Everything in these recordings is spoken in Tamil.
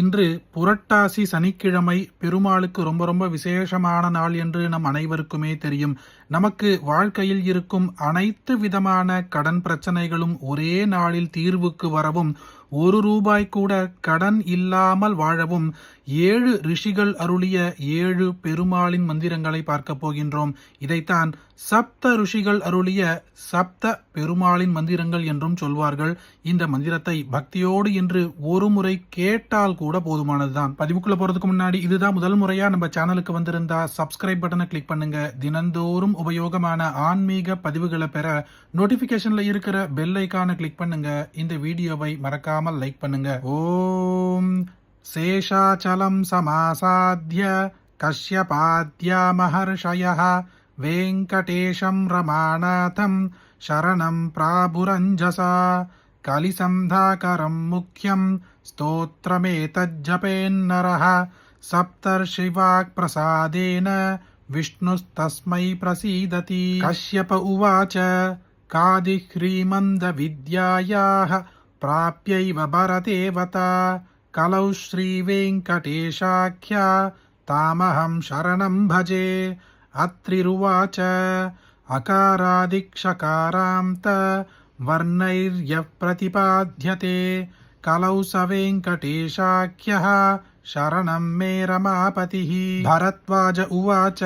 இன்று புரட்டாசி சனிக்கிழமை பெருமாளுக்கு ரொம்ப ரொம்ப விசேஷமான நாள் என்று நம் அனைவருக்குமே தெரியும். நமக்கு வாழ்க்கையில் இருக்கும் அனைத்து விதமான கடன் பிரச்சனைகளும் ஒரே நாளில் தீர்வுக்கு வரவும் ஒரு ரூபாய் கூட கடன் இல்லாமல் வாழவும் ஏழு ரிஷிகள் அருளிய ஏழு பெருமாளின் மந்திரங்களை பார்க்க போகின்றோம். இதைத்தான் சப்த ருஷிகள் அருளிய சப்த பெருமாளின் மந்திரங்கள் என்றும் சொல்வார்கள். இந்த மந்திரத்தை பக்தியோடு என்று ஒரு முறை கேட்டால் கூட போதுமானதுதான். பதிவுக்குள்ள போறதுக்கு முன்னாடி இதுதான் முதல் முறையா நம்ம சேனலுக்கு வந்திருந்தா சப்ஸ்கிரைப் பட்டனை கிளிக் பண்ணுங்க. தினந்தோறும் உபயோகமான ஆன்மீக பதிவுகளை பெற நோட்டிபிகேஷன்ல இருக்கிற பெல் ஐக்கான கிளிக் பண்ணுங்க. இந்த வீடியோவை மறக்காமல் லைக் பண்ணுங்க ஓம் சேஷாச்சலம் சமாசாத்திய கஷ்யபாத்யா மகர்ஷயः वेङ्कटेशं रमानाथं शरणं प्राभुरञ्जसा कलिसन्धाकरं मुख्यं स्तोत्रमेतज्जपेन्नरः सप्तर्षिवाक्प्रसादेन विष्णुस्तस्मै प्रसीदति कश्यप उवाच कादिह्रीमन्दविद्यायाः प्राप्यैव भरतेवता कलौ श्रीवेङ्कटेशाख्या, तामहं शरणं भजे। अत्रिरुवाच अकारादिक्षकारान्त वर्णैर्यः प्रतिपाद्यते कलौ स वेङ्कटेशाख्यः, शरणं मे रमापतिः। भरद्वाज उवाच,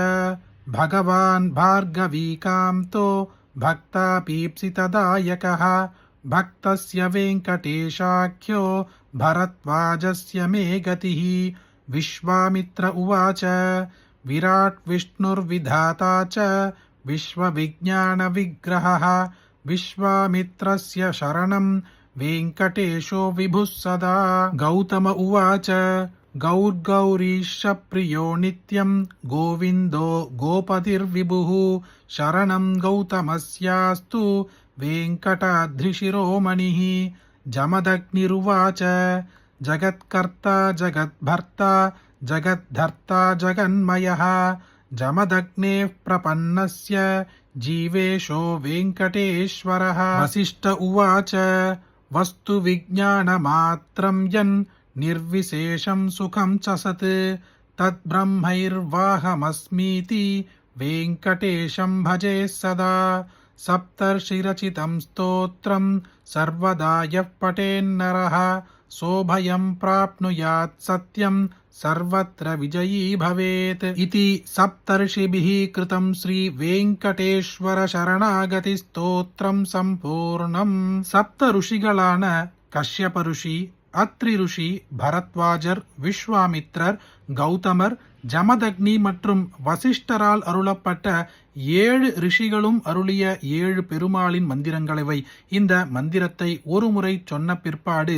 भगवान् भार्गवीकान्तो भक्तापीप्सितदायकः। भक्तस्य वेङ्कटेशाख्यो भरद्वाजस्य मे गतिः। विश्वामित्र उवाच, विराट् विष्णुर्विधाता च, विश्वविज्ञानविग्रहः। विश्वामित्रस्य शरणं वेङ्कटेशो विभुः सदा। गौतम उवाच गौर्गौरीश प्रियो नित्यं गोविन्दो गोपतिर्विभुः। शरणं गौतमस्यास्तु वेङ्कटाद्रिशिरोमणिः जमदग्निरुवाच जगत्कर्ता जगद्भर्ता जगद्धर्ता जगन्मयः जमदग्नेः प्रपन्नस्य जीवेशो वेङ्कटेश्वरः वसिष्ठ उवाच वस्तुविज्ञानमात्रं यन् निर्विशेषं सुखं च सत् तद्ब्रह्मैर्वाहमस्मीति वेङ्कटेशं भजे सदा सप्तर्षिरचितं स्तोत्रं सर्वदा यः पठेन्नरः सोभयं प्राप्नुयात् सत्यं सर्वत्र विजयी भवेत् इति सप्तर्षिभिः कृतं श्रीवेङ्कटेश्वरशरणागतिस्तोत्रं सम्पूर्णम् சப்த ருஷிகளான கஷ்யப ருஷி அத்ரி ருஷி பரத்வாஜர் விஸ்வாமித்ரர் கௌதமர் ஜமதக்னி மற்றும் வசிஷ்டரால் அருளப்பட்ட ஏழு ரிஷிகளும் அருளிய ஏழு பெருமாளின் மந்திரங்களவை. இந்த மந்திரத்தை ஒரு முறை சொன்ன பிற்பாடு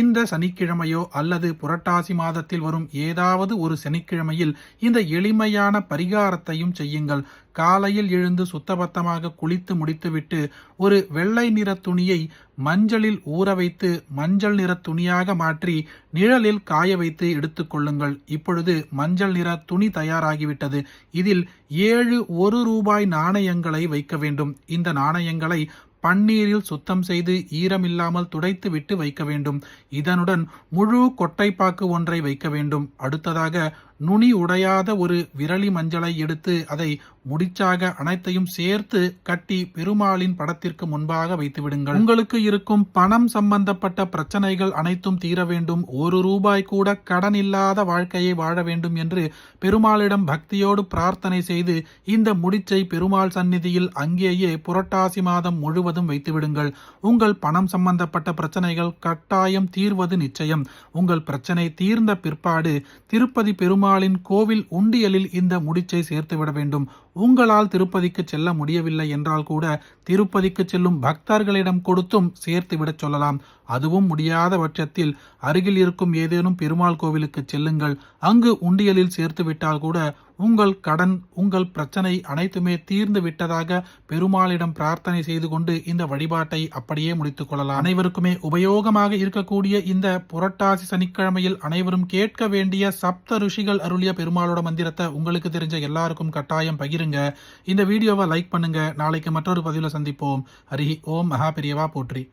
இந்த சனிக்கிழமையோ அல்லது புரட்டாசி மாதத்தில் வரும் ஏதாவது ஒரு சனிக்கிழமையில் இந்த எளிமையான பரிகாரத்தையும் செய்யுங்கள். காலையில் எழுந்து சுத்தபத்தமாக குளித்து முடித்துவிட்டு ஒரு வெள்ளை நிற துணியை மஞ்சளில் ஊற வைத்து மஞ்சள் நிற துணியாக மாற்றி நிழலில் காய வைத்து எடுத்துக்கொள்ளுங்கள் இப்பொழுது மஞ்சள் நிற துணி தயாராகிவிட்டது. இதில் ஏழு ஒரு ரூபாய் நாணயங்களை வைக்க வேண்டும். இந்த நாணயங்களை பன்னீரில் சுத்தம் செய்து ஈரமில்லாமல் துடைத்து விட்டு வைக்க வேண்டும். இதனுடன் முழு கொட்டைப்பாக்கு ஒன்றை வைக்க வேண்டும். அடுத்ததாக நுனி உடையாத ஒரு விரலி மஞ்சளை எடுத்து அதை முடிச்சாக அனைத்தையும் சேர்த்து கட்டி பெருமாளின் படத்திற்கு முன்பாக வைத்து விடுங்கள் உங்களுக்கு இருக்கும் பணம் சம்பந்தப்பட்ட பிரச்சனைகள் அனைத்தும் தீர வேண்டும். ஒரு ரூபாய் கூட கடன் இல்லாத வாழ்க்கையை வாழ வேண்டும் என்று பெருமாளிடம் பக்தியோடு பிரார்த்தனை செய்து இந்த முடிச்சை பெருமாள் சந்நிதியில் அங்கேயே புரட்டாசி மாதம் முழுவதும் வைத்துவிடுங்கள். உங்கள் பணம் சம்பந்தப்பட்ட பிரச்சனைகள் கட்டாயம் தீர்வது நிச்சயம். உங்கள் பிரச்சனை தீர்ந்த பிற்பாடு திருப்பதி பெருமாளின் கோவில் உண்டியலில் இந்த முடிச்சை சேர்த்துவிட வேண்டும். உங்களால் திருப்பதிக்கு செல்ல முடியவில்லை என்றால் கூட திருப்பதிக்கு செல்லும் பக்தர்களிடம் கொடுத்தும் சேர்த்து விடச் சொல்லலாம். அதுவும் முடியாத பட்சத்தில் அருகில் இருக்கும் ஏதேனும் பெருமாள் கோவிலுக்கு செல்லுங்கள். அங்கு உண்டியலில் சேர்த்து விட்டால் கூட உங்கள் கடன் உங்கள் பிரச்சனை அனைத்துமே தீர்ந்து விட்டதாக பெருமாளிடம் பிரார்த்தனை செய்து கொண்டு இந்த வழிபாட்டை அப்படியே முடித்துக் கொள்ளலாம். அனைவருக்குமே உபயோகமாக இருக்கக்கூடிய இந்த புரட்டாசி சனிக்கிழமையில் அனைவரும் கேட்க வேண்டிய சப்த ருஷிகள் அருளிய பெருமாளோட மந்திரத்தை உங்களுக்கு தெரிஞ்ச எல்லாருக்கும் கட்டாயம் பகிருங்க. இந்த வீடியோவை லைக் பண்ணுங்க. நாளைக்கு மற்றொரு பதிவில் சந்திப்போம். ஹரி ஓம் மகா பெரியவா போற்றி.